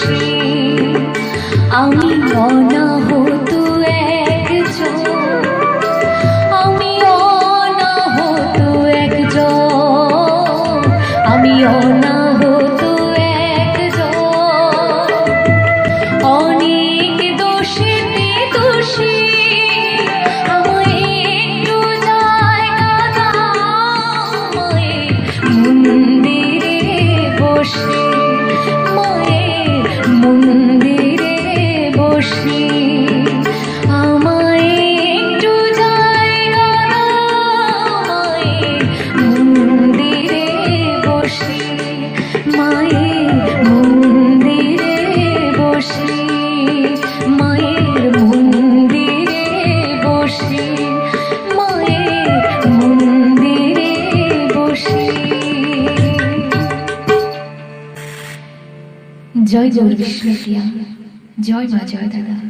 श्री জয় জয় বিষ্ণু জয় মা জয় দাদা।